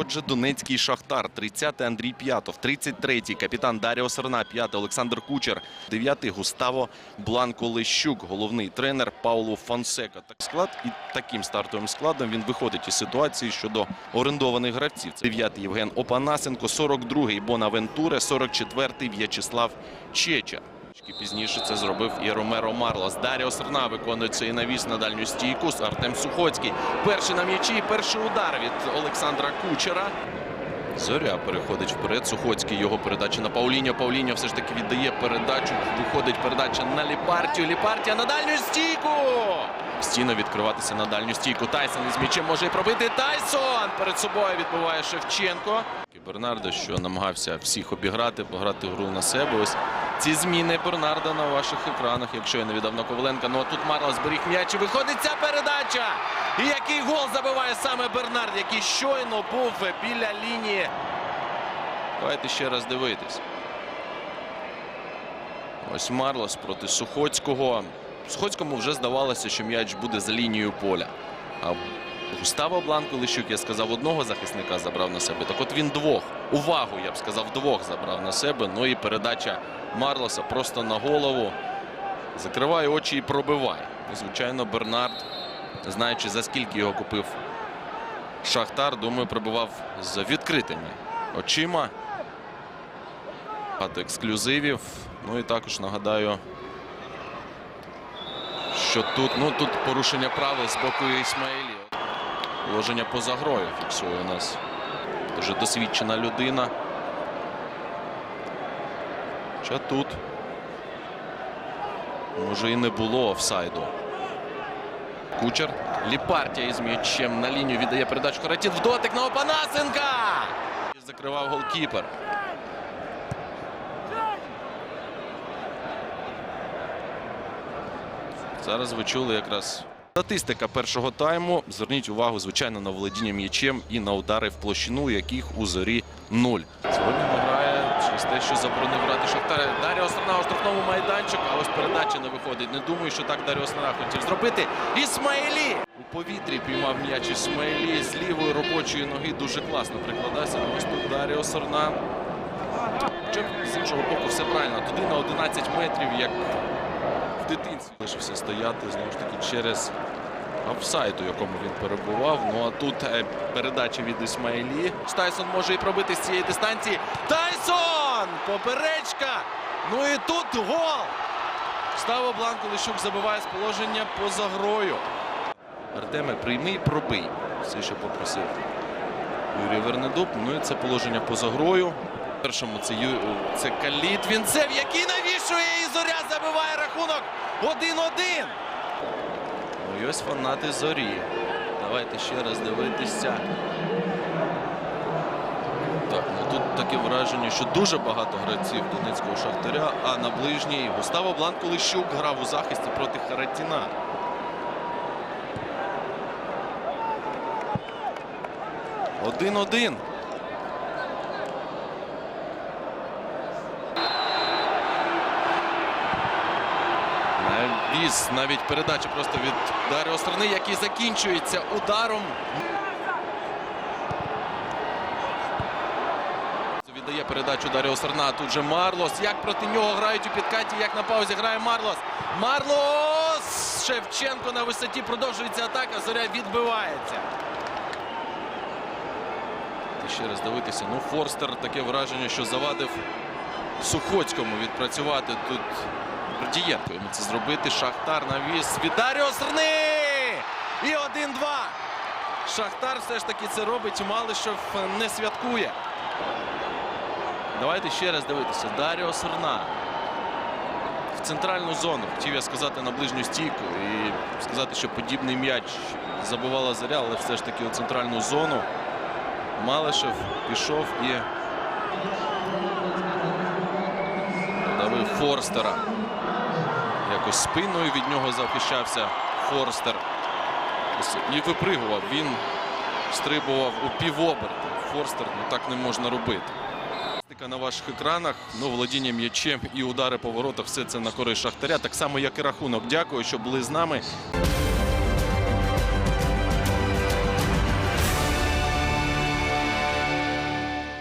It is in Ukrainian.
Отже, Донецький Шахтар, 30-й Андрій П'ятов, 33-й капітан Даріо Серна, 5-й Олександр Кучер, 9-й Густаво Бланко Лещук, головний тренер Пауло Фонсека. Так склад і таким стартовим складом він виходить із ситуації щодо орендованих гравців. Це 9-й Євген Опанасенко, 42-й Бонавентуре, 44-й В'ячеслав Чеча. Пізніше це зробив і Ромеро Марлос. Даріо Серна виконує цей навіс на дальню стійку. Артем Сухоцький. Перший на м'ячі перший удар від Олександра Кучера. Зоря переходить вперед. Сухоцький його передача на Пауліньо. Пауліньо все ж таки віддає передачу. Виходить передача на Ліпартію. Ліпартія на дальню стійку. Стіна відкриватися на дальню стійку. Тайсон із м'ячем може і пробити. Тайсон перед собою відбиває Шевченко. Бернардо, що намагався всіх обіграти, пограти гру на себе. Ось ці зміни Бернарда на ваших екранах, якщо я не Коваленка. Ну а тут Марло зберіг м'яч і виходить ця передача. І який гол забиває саме Бернард, який щойно був біля лінії. Давайте ще раз дивитись. Ось Марлос проти Сухоцького. Сухоцькому вже здавалося, що м'яч буде за лінією поля. А Густаво Бланко Лищук, я сказав, одного захисника забрав на себе. Так от він двох. Увагу, я б сказав, двох забрав на себе. Ну і передача Марлоса просто на голову. Закриває очі і пробиває. І, звичайно, Бернард, знаючи за скільки його купив Шахтар, думаю, пробивав з відкритими очима. Багато ексклюзивів. Ну і також нагадаю, що тут, ну, тут порушення правил з боку Ісмаїлі. Положення поза грою фіксує у нас дуже досвідчена людина. Хоча тут може і не було офсайду. Кучер. Ліпартія із м'ячем на лінію віддає передачу Харатін в дотик на Опанасенка. Закривав голкіпер. Зараз ви чули якраз статистика першого тайму. Зверніть увагу, звичайно, на володіння м'ячем і на удари в площину, яких у зорі нуль. Сьогодні грає через те, що заборонив грати Шахтар. Даріо Острана у штрафному майданчику, а ось передача не виходить. Не думаю, що так Даріо Острана хотів зробити. Ісмаїлі у повітрі піймав м'яч Ісмаїлі з лівої робочої ноги. Дуже класно прикладався. Ну, Ось тут Даріо Сорна. Хоча з іншого боку, все правильно. Туди на 11 метрів, як дитинстві лишився стояти знову ж таки через офсайд, у якому він перебував. Ну а тут е, передача від Ісмаїлі. Тайсон може і пробити з цієї дистанції. Тайсон! Поперечка! Ну і тут гол! Ставо Бланко Лищук забиває з положення поза грою. Артеме, прийми і пробий. Все, що попросив Юрій Вернедуб. Ну і це положення поза грою. Першому це, Ю... це Каліт Вінцев, який навішує рахунок 1-1. Ну і ось фанати зорі. Давайте ще раз дивитися. Так, ну тут таке враження, що дуже багато гравців Донецького Шахтаря, а на ближній Густаво Бланко Лищук грав у захисті проти Харатіна. Один-один. Навіс, навіть передача просто від Даріо Страни, який закінчується ударом. Віддає передачу Даріо Сарна. Тут же Марлос. Як проти нього грають у підкаті, як на паузі грає Марлос. Марлос! Шевченко на висоті продовжується атака. Зоря відбивається. Ще раз дивитися. Ну, Форстер таке враження, що завадив Сухоцькому відпрацювати тут. Гордієнко йому це зробити. Шахтар навіс від Даріо Срни! І 1-2. Шахтар все ж таки це робить. Малишев не святкує. Давайте ще раз дивитися. Даріо Серна. В центральну зону. Хотів я сказати на ближню стійку і сказати, що подібний м'яч забувала заря, але все ж таки у центральну зону. Малишев пішов і давив Форстера. Якось спиною від нього захищався Форстер. І випригував. Він стрибував у півоберта. Форстер ну так не можна робити. На ваших екранах, ну, володіння м'ячем і удари по воротах, все це на користь Шахтаря. Так само, як і рахунок. Дякую, що були з нами.